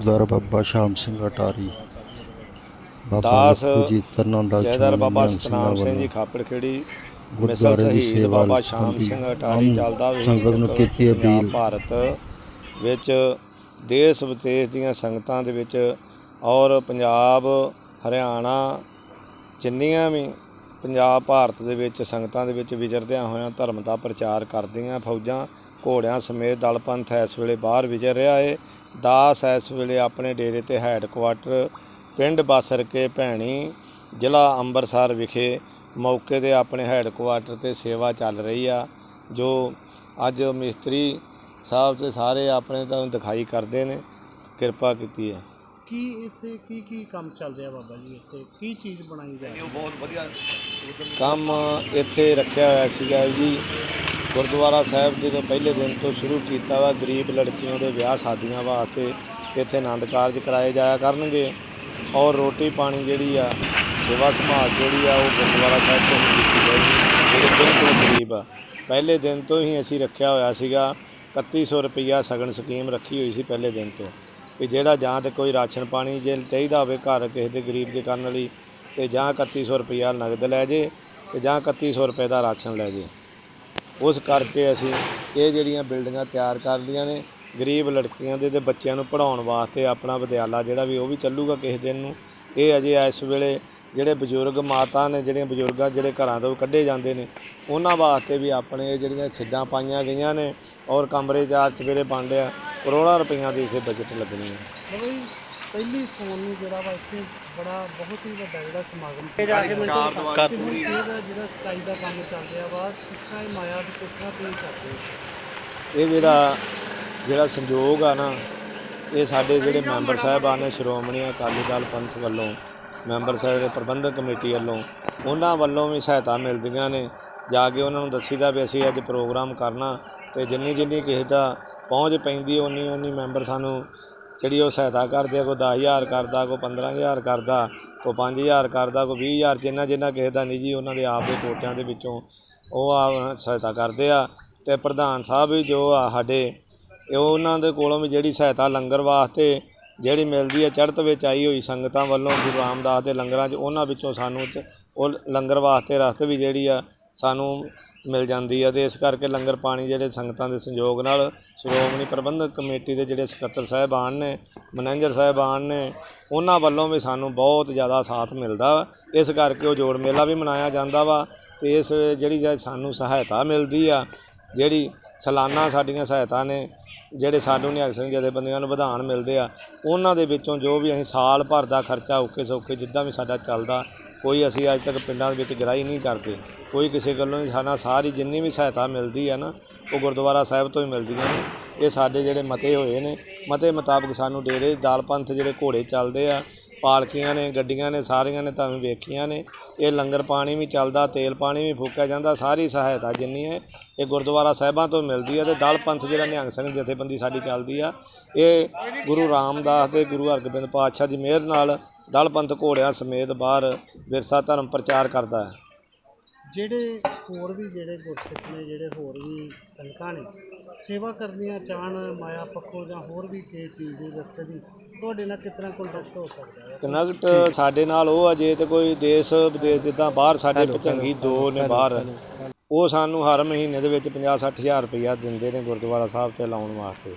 ਗੁਰਦੁਆਰਾ ਬਾਬਾ ਸ਼ਾਮ ਸਿੰਘ ਅਟਾਰੀ ਬਾਬਾ ਦਾਸ ਜੀ ਤਰਨਾ ਦਲ ਜੈਦਰ ਬਾਬਾ ਸਤਨਾਮ ਸਿੰਘ ਜੀ ਵੱਲੋਂ ਖਾਪੜ ਖੇੜੀ ਮਿਸਲ ਸੇਵਾ ਬਾਬਾ ਸ਼ਾਮ ਸਿੰਘ ਅਟਾਰੀ ਚੱਲਦਾ ਵੀ ਸੰਗਤ ਨੂੰ ਕੀਤੀ ਅਪੀਲ। ਭਾਰਤ ਵਿੱਚ ਦੇਸ਼ ਵਿਦੇਸ਼ ਦੀਆਂ ਸੰਗਤਾਂ ਦੇ ਵਿੱਚ ਔਰ ਪੰਜਾਬ ਹਰਿਆਣਾ ਜਿੰਨੀਆਂ ਵੀ ਪੰਜਾਬ ਭਾਰਤ ਦੇ ਵਿੱਚ ਸੰਗਤਾਂ ਦੇ ਵਿੱਚ ਵਿਚਰਦਿਆਂ ਹੋਇਆਂ ਧਰਮ ਦਾ ਪ੍ਰਚਾਰ ਕਰਦੀਆਂ ਫੌਜਾਂ ਘੋੜਿਆਂ ਸਮੇਤ ਦਲ ਪੰਥ ਇਸ ਵੇਲੇ ਬਾਹਰ ਵਿਚਰ ਰਿਹਾ ਏ। ਦਾਸ ਇਸ ਵੇਲੇ ਆਪਣੇ ਡੇਰੇ ਤੇ ਹੈੱਡਕੁਆਟਰ ਪਿੰਡ ਬਾਸਰਕੇ ਭੈਣੀ ਜ਼ਿਲ੍ਹਾ ਅੰਮ੍ਰਿਤਸਰ ਵਿਖੇ ਮੌਕੇ ਤੇ ਆਪਣੇ ਹੈੱਡਕੁਆਟਰ ਤੇ ਸੇਵਾ ਚੱਲ ਰਹੀ ਆ ਜੋ ਅੱਜ ਮਿਸਤਰੀ ਸਾਹਿਬ ਤੇ ਸਾਰੇ ਆਪਣੇ ਤਾਂ ਦਿਖਾਈ ਕਰਦੇ ਨੇ ਕਿਰਪਾ ਕੀਤੀ ਹੈ। ਕੀ ਇੱਥੇ ਕੀ ਕੀ ਕੰਮ ਚੱਲ ਰਿਹਾ ਬਾਬਾ ਜੀ ਇੱਥੇ? ਕੀ ਚੀਜ਼ ਬਣਾਈ ਜਾ ਰਹੀ ਹੈ? ਕੰਮ ਇੱਥੇ ਰੱਖਿਆ ਹੋਇਆ ਸੀਗਾ ਜੀ। ਗੁਰਦੁਆਰਾ ਸਾਹਿਬ ਜਦੋਂ ਪਹਿਲੇ ਦਿਨ ਤੋਂ ਸ਼ੁਰੂ ਕੀਤਾ ਵਾ, ਗਰੀਬ ਲੜਕੀਆਂ ਦੇ ਵਿਆਹ ਸ਼ਾਦੀਆਂ ਵਾਸਤੇ ਇੱਥੇ ਆਨੰਦ ਕਾਰਜ ਕਰਾਏ ਜਾਇਆ ਕਰਨਗੇ ਔਰ ਰੋਟੀ ਪਾਣੀ ਜਿਹੜੀ ਆ, ਸੇਵਾ ਸੰਭਾਲ ਜਿਹੜੀ ਆ, ਉਹ ਗੁਰਦੁਆਰਾ ਸਾਹਿਬ ਤੋਂ ਕੀਤੀ ਜਾਏਗੀ, ਜਿਹੜੇ ਬਿਲਕੁਲ ਗਰੀਬ ਆ। ਪਹਿਲੇ ਦਿਨ ਤੋਂ ਹੀ ਅਸੀਂ ਰੱਖਿਆ ਹੋਇਆ ਸੀਗਾ 3100 ਰੁਪਈਆ ਸਗਨ ਸਕੀਮ ਰੱਖੀ ਹੋਈ ਸੀ ਪਹਿਲੇ ਦਿਨ ਤੋਂ। ਵੀ ਜਿਹੜਾ ਜਾਂ ਤੇ ਕੋਈ ਰਾਸ਼ਨ ਪਾਣੀ ਜੇ ਚਾਹੀਦਾ ਹੋਵੇ ਘਰ ਕਿਸੇ ਦੇ ਗਰੀਬ ਦੇ ਕਰਨ ਲਈ, ਤੇ ਜਾਂ 3100 ਰੁਪਈਆ ਨਗਦ ਲੈ ਜੇ, ਤੇ ਜਾਂ 3100 ਰੁਪਏ ਦਾ ਰਾਸ਼ਨ ਲੈ ਜੇ। ਉਸ ਕਰਕੇ ਅਸੀਂ ਇਹ ਜਿਹੜੀਆਂ ਬਿਲਡਿੰਗਾਂ ਤਿਆਰ ਕਰਦੀਆਂ ਨੇ, ਗਰੀਬ ਲੜਕੀਆਂ ਦੇ ਤੇ ਬੱਚਿਆਂ ਨੂੰ ਪੜਾਉਣ ਵਾਸਤੇ ਆਪਣਾ ਵਿਦਿਆਲਾ ਜਿਹੜਾ ਵੀ ਉਹ ਵੀ ਚੱਲੂਗਾ ਕਿਸੇ ਦਿਨ ਨੂੰ। ਇਹ ਅਜੇ ਇਸ ਵੇਲੇ ਜਿਹੜੇ ਬਜ਼ੁਰਗ ਮਾਤਾ ਨੇ, ਜਿਹੜੀਆਂ ਬਜ਼ੁਰਗਾਂ ਜਿਹੜੇ ਘਰਾਂ ਤੋਂ ਕੱਢੇ ਜਾਂਦੇ ਨੇ, ਉਹਨਾਂ ਵਾਸਤੇ ਵੀ ਆਪਣੇ ਇਹ ਜਿਹੜੀਆਂ ਛਿੱਡਾਂ ਪਾਈਆਂ ਗਈਆਂ ਨੇ ਔਰ ਕਮਰੇ ਚਾਰ ਸਵੇਰੇ ਬਣ ਰਿਹਾ, ਕਰੋੜਾਂ ਰੁਪਈਆਂ ਦੀ ਇਥੇ ਬਜਟ ਲੱਗਣੀ ਹੈ। ਪਹਿਲੀ ਸੋਨ ਨੂੰ ਜਿਹੜਾ ਵਾ ਇੱਥੇ ਬੜਾ ਬਹੁਤ ਹੀ ਵੱਡਾ ਜਿਹੜਾ ਸਮਾਗਮ ਤੇ ਜਾ ਕੇ ਮੈਨੂੰ ਕਰ ਇਹਦਾ ਜਿਹੜਾ ਸਟਾਈ ਦਾ ਕੰਮ ਚੱਲ ਰਿਹਾ ਵਾ ਕਿਸ ਤਰ੍ਹਾਂ ਇਹ ਮਾਇਆ ਦੀ ਕਿਸ ਤਰ੍ਹਾਂ ਤੁਸੀਂ ਕਰਦੇ ਹੋ ਇਹ ਜਿਹੜਾ ਜਿਹੜਾ ਸੰਯੋਗ ਆ ਨਾ ਇਹ ਸਾਡੇ ਜਿਹੜੇ ਮੈਂਬਰ ਸਾਹਿਬਾਨ ਨੇ ਸ਼੍ਰੋਮਣੀ ਅਕਾਲੀ ਦਲ ਪੰਥ ਵੱਲੋਂ ਮੈਂਬਰ ਸਾਹਿਬ ਦੇ ਪ੍ਰਬੰਧਕ ਕਮੇਟੀ ਵੱਲੋਂ ਉਹਨਾਂ ਵੱਲੋਂ ਵੀ ਸਹਾਇਤਾ ਮਿਲਦੀਆਂ ਨੇ। ਜਾ ਕੇ ਉਹਨਾਂ ਨੂੰ ਦੱਸੀਦਾ ਵੀ ਅਸੀਂ ਅੱਜ ਪ੍ਰੋਗਰਾਮ ਕਰਨਾ ਤੇ ਜਿੰਨੀ ਜਿੰਨੀ ਕਿਸੇ ਦਾ ਪਹੁੰਚ ਪੈਂਦੀ ਓਨੀ ਓਨੀ ਮੈਂਬਰ ਸਾਨੂੰ ਜਿਹੜੀ ਉਹ ਸਹਾਇਤਾ ਕਰਦੇ ਆ, ਕੋਈ 10000 ਕਰਦਾ, ਕੋਈ 15000 ਕਰਦਾ, ਕੋਈ 5000 ਕਰਦਾ, ਕੋਈ 20000 ਜਿੰਨਾ ਜਿੰਨਾ ਕਿਸੇ ਦਾ ਨਿੱਜੀ ਉਹਨਾਂ ਦੇ ਆਪ ਦੇ ਕੋਟਿਆਂ ਦੇ ਵਿੱਚੋਂ ਉਹ ਆ ਸਹਾਇਤਾ ਕਰਦੇ ਆ। ਤੇ ਪ੍ਰਧਾਨ ਸਾਹਿਬ ਵੀ ਜੋ ਆ ਸਾਡੇ, ਇਹ ਉਹਨਾਂ ਦੇ ਕੋਲੋਂ ਵੀ ਜਿਹੜੀ ਸਹਾਇਤਾ ਲੰਗਰ ਵਾਸਤੇ ਜਿਹੜੀ ਮਿਲਦੀ ਹੈ ਚੜ੍ਹਤ ਵਿੱਚ ਆਈ ਹੋਈ ਸੰਗਤਾਂ ਵੱਲੋਂ ਗੁਰੂ ਰਾਮਦਾਸ ਦੇ ਲੰਗਰਾਂ 'ਚ, ਉਹਨਾਂ ਵਿੱਚੋਂ ਸਾਨੂੰ ਉਹ ਲੰਗਰ ਵਾਸਤੇ ਰਸਤ ਵੀ ਜਿਹੜੀ ਆ ਸਾਨੂੰ ਮਿਲ ਜਾਂਦੀ ਆ ਤੇ ਇਸ ਕਰਕੇ ਲੰਗਰ ਪਾਣੀ ਜਿਹੜੇ ਸੰਗਤਾਂ ਦੇ ਸੰਯੋਗ ਨਾਲ ਸ਼੍ਰੋਮਣੀ ਪ੍ਰਬੰਧਕ ਕਮੇਟੀ ਦੇ ਜਿਹੜੇ ਸਕੱਤਰ ਸਾਹਿਬਾਨ ਨੇ, ਮੈਨੇਜਰ ਸਾਹਿਬਾਨ ਨੇ, ਉਹਨਾਂ ਵੱਲੋਂ ਵੀ ਸਾਨੂੰ ਬਹੁਤ ਜ਼ਿਆਦਾ ਸਾਥ ਮਿਲਦਾ ਵਾ। ਇਸ ਕਰਕੇ ਉਹ ਜੋੜ ਮੇਲਾ ਵੀ ਮਨਾਇਆ ਜਾਂਦਾ ਵਾ ਤੇ ਇਸ ਜਿਹੜੀ ਸਾਨੂੰ ਸਹਾਇਤਾ ਮਿਲਦੀ ਆ, ਜਿਹੜੀ ਸਾਲਾਨਾ ਸਾਡੀਆਂ ਸਹਾਇਤਾ ਨੇ, ਜਿਹੜੇ ਸਾਨੂੰ ਨਿਹੰਗ ਸਿੰਘ ਜਥੇਬੰਦੀਆਂ ਨੂੰ ਵਧਾਨ ਮਿਲਦੇ ਆ, ਉਹਨਾਂ ਦੇ ਵਿੱਚੋਂ ਜੋ ਵੀ ਅਸੀਂ ਸਾਲ ਭਰ ਦਾ ਖਰਚਾ ਔਖੇ ਸੌਖੇ ਜਿੱਦਾਂ ਵੀ ਸਾਡਾ ਚੱਲਦਾ ਕੋਈ ਅਸੀਂ ਅੱਜ ਤੱਕ ਪਿੰਡਾਂ ਦੇ ਵਿੱਚ ਗ੍ਰਾਈ ਨਹੀਂ ਕਰਦੇ। ਕੋਈ ਕਿਸੇ ਗੱਲੋਂ ਨਹੀਂ, ਸਾਡਾ ਸਾਰੀ ਜਿੰਨੀ ਵੀ ਸਹਾਇਤਾ ਮਿਲਦੀ ਹੈ ਨਾ, ਉਹ ਗੁਰਦੁਆਰਾ ਸਾਹਿਬ ਤੋਂ ਹੀ ਮਿਲਦੀਆਂ ਨੇ। ਇਹ ਸਾਡੇ ਜਿਹੜੇ ਮਤੇ ਹੋਏ ਨੇ, ਮਤੇ ਮੁਤਾਬਕ ਸਾਨੂੰ ਡੇਰੇ, ਦਾਲ ਪੰਥ ਜਿਹੜੇ ਘੋੜੇ ਚੱਲਦੇ ਆ, ਪਾਲਕੀਆਂ ਨੇ, ਗੱਡੀਆਂ ਨੇ, ਸਾਰੀਆਂ ਨੇ ਤੁਹਾਨੂੰ ਵੇਖੀਆਂ ਨੇ। ਇਹ ਲੰਗਰ ਪਾਣੀ ਵੀ ਚੱਲਦਾ, ਤੇਲ ਪਾਣੀ ਵੀ ਫੂਕਿਆ ਜਾਂਦਾ, ਸਾਰੀ ਸਹਾਇਤਾ ਜਿੰਨੀ ਹੈ, ਇਹ ਗੁਰਦੁਆਰਾ ਸਾਹਿਬਾਂ ਤੋਂ ਮਿਲਦੀ ਹੈ ਤੇ ਦਲ ਪੰਥ ਜਿਹੜਾ ਨਿਹੰਗ ਸਿੰਘ ਜਥੇਬੰਦੀ ਸਾਡੀ ਚੱਲਦੀ ਆ, ਇਹ ਗੁਰੂ ਰਾਮਦਾਸ ਤੇ ਗੁਰੂ ਹਰਗੋਬਿੰਦ ਪਾਤਸ਼ਾਹ ਦੀ ਮਿਹਰ ਨਾਲ ਦਲ ਪੰਥ ਘੋੜਿਆਂ ਸਮੇਤ ਬਾਹਰ ਵਿਰਸਾ ਧਰਮ ਪ੍ਰਚਾਰ ਕਰਦਾ ਹੈ। ਜਿਹੜੇ ਹੋਰ ਵੀ ਜਿਹੜੇ ਗੁਰਸਿੱਖ ਨੇ ਜਿਹੜੇ ਹੋਰ ਵੀ ਸੰਗਤਾਂ ਨੇ ਸੇਵਾ ਕਰਨੀਆਂ ਚਾਹਣ ਮਾਇਆ ਪੱਖੋਂ ਜਾਂ ਹੋਰ ਵੀ ਕਿਸੇ ਚੀਜ਼ ਦੇ ਰਸਤੇ ਦੀ ਤੁਹਾਡੇ ਨਾਲ ਕਿਤਨਾ ਕੰਟੈਕਟ ਹੋ ਸਕਦਾ ਹੈ? ਕਨੈਕਟ ਸਾਡੇ ਨਾਲ ਉਹ ਆ ਜੇ ਤੇ ਕੋਈ ਦੇਸ਼ ਵਿਦੇਸ਼ ਜਿੱਦਾਂ ਬਾਹਰ ਸਾਡੇ ਭਚੰਗੀ ਦੋ ਨੇ ਬਾਹਰ ਉਹ ਸਾਨੂੰ ਹਰ ਮਹੀਨੇ ਦੇ ਵਿੱਚ 50 ਹਜ਼ਾਰ ਰੁਪਈਆ ਦਿੰਦੇ ਨੇ ਗੁਰਦੁਆਰਾ ਸਾਹਿਬ ਤੇ ਲਾਉਣ ਵਾਸਤੇ।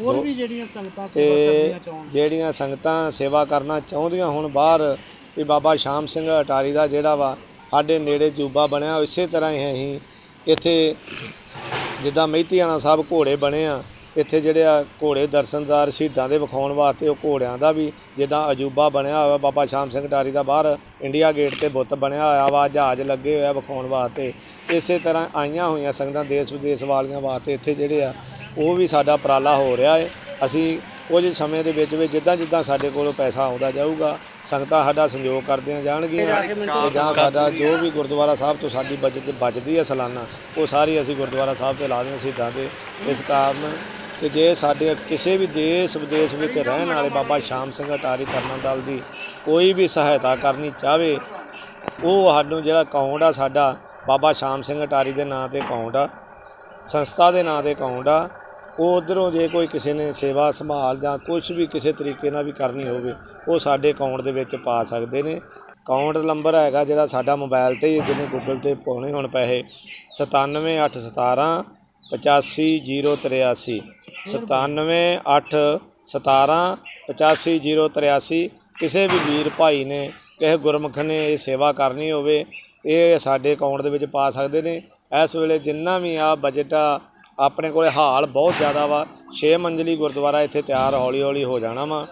ਹੋਰ ਵੀ ਜਿਹੜੀਆਂ ਸੰਗਤਾਂ ਸੇਵਾ ਤੇ ਕਰਨੀਆਂ ਚਾਹਣ ਜਿਹੜੀਆਂ ਸੰਗਤਾਂ ਸੇਵਾ ਕਰਨਾ ਚਾਹੁੰਦੀਆਂ ਹੁਣ ਬਾਹਰ ਵੀ ਬਾਬਾ ਸ਼ਾਮ ਸਿੰਘ ਅਟਾਰੀ ਦਾ ਜਿਹੜਾ ਵਾ ਸਾਡੇ ਨੇੜੇ ਜੂਬਾ ਬਣਿਆ ਇਸੇ ਤਰ੍ਹਾਂ ਹੀ ਅਸੀਂ ਇੱਥੇ ਜਿੱਦਾਂ ਮਹਿਤੀਆਣਾ ਸਾਹਿਬ ਘੋੜੇ ਬਣੇ ਆ ਇੱਥੇ ਜਿਹੜੇ ਆ ਘੋੜੇ ਦਰਸ਼ਨਦਾਰ ਸ਼ਹੀਦਾਂ ਦੇ ਵਿਖਾਉਣ ਵਾਸਤੇ ਉਹ ਘੋੜਿਆਂ ਦਾ ਵੀ ਜਿੱਦਾਂ ਅਜੂਬਾ ਬਣਿਆ ਹੋਇਆ ਬਾਬਾ ਸ਼ਾਮ ਸਿੰਘ ਅਟਾਰੀ ਦਾ ਬਾਹਰ ਇੰਡੀਆ ਗੇਟ ਤੇ ਬੁੱਤ ਬਣਿਆ ਹੋਇਆ ਵਾ ਜਹਾਜ਼ ਲੱਗੇ ਹੋਇਆ ਵਿਖਾਉਣ ਵਾਸਤੇ। ਇਸੇ ਤਰ੍ਹਾਂ ਆਈਆਂ ਹੋਈਆਂ ਸੰਗਤਾਂ ਦੇਸ਼ ਵਿਦੇਸ਼ ਵਾਲੀਆਂ ਵਾਸਤੇ ਇੱਥੇ ਜਿਹੜੇ ਆ ਉਹ ਵੀ ਸਾਡਾ ਉਪਰਾਲਾ ਹੋ ਰਿਹਾ ਹੈ। ਅਸੀਂ ਕੁਝ ਸਮੇਂ ਦੇ ਵਿੱਚ ਵਿੱਚ ਜਿੱਦਾਂ ਜਿੱਦਾਂ ਸਾਡੇ ਕੋਲੋਂ ਪੈਸਾ ਆਉਂਦਾ ਜਾਊਗਾ ਸੰਗਤਾਂ ਸਾਡਾ ਸੰਯੋਗ ਕਰਦੀਆਂ ਜਾਣਗੀਆਂ ਤੇ ਜਾਂ ਸਾਡਾ ਜੋ ਵੀ ਗੁਰਦੁਆਰਾ ਸਾਹਿਬ ਤੋਂ ਸਾਡੀ ਬਚਤ ਬਚਦੀ ਹੈ ਸਾਲਾਨਾ ਉਹ ਸਾਰੀ ਅਸੀਂ ਗੁਰਦੁਆਰਾ ਸਾਹਿਬ ਤੇ ਲਾ ਦਿੰਦੇ ਸਿੱਧਾਂ ਦੇ। ਇਸ ਕਾਰਨ ਕਿ ਜੇ ਸਾਡੇ ਕਿਸੇ ਵੀ ਦੇਸ਼ ਵਿਦੇਸ਼ ਵਿੱਚ ਰਹਿਣ ਵਾਲੇ ਬਾਬਾ ਸ਼ਾਮ ਸਿੰਘ ਅਟਾਰੀ ਕਰਨਾ ਦਲ ਦੀ ਕੋਈ ਵੀ ਸਹਾਇਤਾ ਕਰਨੀ ਚਾਹਵੇ ਉਹ ਸਾਨੂੰ ਜਿਹੜਾ ਅਕਾਊਂਟ ਆ ਸਾਡਾ ਬਾਬਾ ਸ਼ਾਮ ਸਿੰਘ ਅਟਾਰੀ ਦੇ ਨਾਂ ਤੇ ਅਕਾਊਂਟ ਆ ਸੰਸਥਾ ਦੇ ਨਾਂ ਦੇ ਅਕਾਊਂਟ ਆ ਉਹ ਉਧਰੋਂ ਜੇ ਕੋਈ ਕਿਸੇ ਨੇ ਸੇਵਾ ਸੰਭਾਲ ਜਾਂ ਕੁਝ ਵੀ ਕਿਸੇ ਤਰੀਕੇ ਨਾਲ ਵੀ ਕਰਨੀ ਹੋਵੇ, ਉਹ ਸਾਡੇ ਅਕਾਊਂਟ ਦੇ ਵਿੱਚ ਪਾ ਸਕਦੇ ਨੇ। ਅਕਾਊਂਟ ਨੰਬਰ ਹੈਗਾ ਜਿਹੜਾ ਸਾਡਾ ਮੋਬਾਈਲ ਤੇ ਹੀ, ਜਿਹਨੇ ਗੂਗਲ ਤੇ ਪਾਉਣੇ ਹੁਣ ਪੈਸੇ 97817 85083 97817 85083 ਕਿਸੇ ਵੀ ਵੀਰ ਭਾਈ ਨੇ, ਕਿਸੇ ਗੁਰਮੁਖ ਨੇ ਇਹ ਸੇਵਾ ਕਰਨੀ ਹੋਵੇ, ਇਹ ਸਾਡੇ ਅਕਾਊਂਟ ਦੇ ਵਿੱਚ ਪਾ ਸਕਦੇ ਨੇ। ਇਸ ਵੇਲੇ ਜਿੰਨਾ ਵੀ ਆ ਬਜਟ ਆ, ਆਪਣੇ ਕੋਲੇ ਹਾਲ ਬਹੁਤ ਜ਼ਿਆਦਾ ਵਾ। 6 ਮੰਜ਼ਲੀ ਗੁਰਦੁਆਰਾ ਇੱਥੇ ਤਿਆਰ ਹੌਲੀ ਹੌਲੀ ਹੋ ਜਾਣਾ ਵਾ।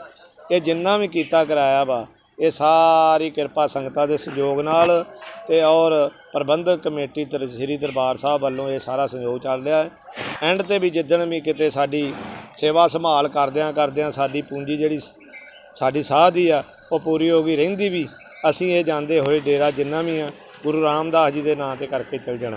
ਇਹ ਜਿੰਨਾ ਵੀ ਕੀਤਾ ਕਰਾਇਆ ਵਾ, ਇਹ ਸਾਰੀ ਕਿਰਪਾ ਸੰਗਤਾਂ ਦੇ ਸਹਿਯੋਗ ਨਾਲ ਤੇ ਔਰ ਪ੍ਰਬੰਧਕ ਕਮੇਟੀ ਤੇ ਸ੍ਰੀ ਦਰਬਾਰ ਸਾਹਿਬ ਵੱਲੋਂ ਇਹ ਸਾਰਾ ਸਹਿਯੋਗ ਚੱਲ ਰਿਹਾ ਹੈ। ਐਂਡ ਤੇ ਵੀ ਜਿੱਦਣ ਵੀ ਕਿਤੇ ਸਾਡੀ ਸੇਵਾ ਸੰਭਾਲ ਕਰਦਿਆਂ ਕਰਦਿਆਂ ਸਾਡੀ ਪੂੰਜੀ ਜਿਹੜੀ ਸਾਡੀ ਸਾਹ ਦੀ ਆ, ਉਹ ਪੂਰੀ ਹੋ ਗਈ, ਰਹਿੰਦੀ ਵੀ। ਅਸੀਂ ਇਹ ਜਾਂਦੇ ਹੋਏ ਡੇਰਾ ਜਿੰਨਾ ਵੀ ਆ, ਗੁਰੂ ਰਾਮਦਾਸ ਜੀ ਦੇ ਨਾਂ ਤੇ ਕਰਕੇ ਚੱਲ ਜਾਣਾ।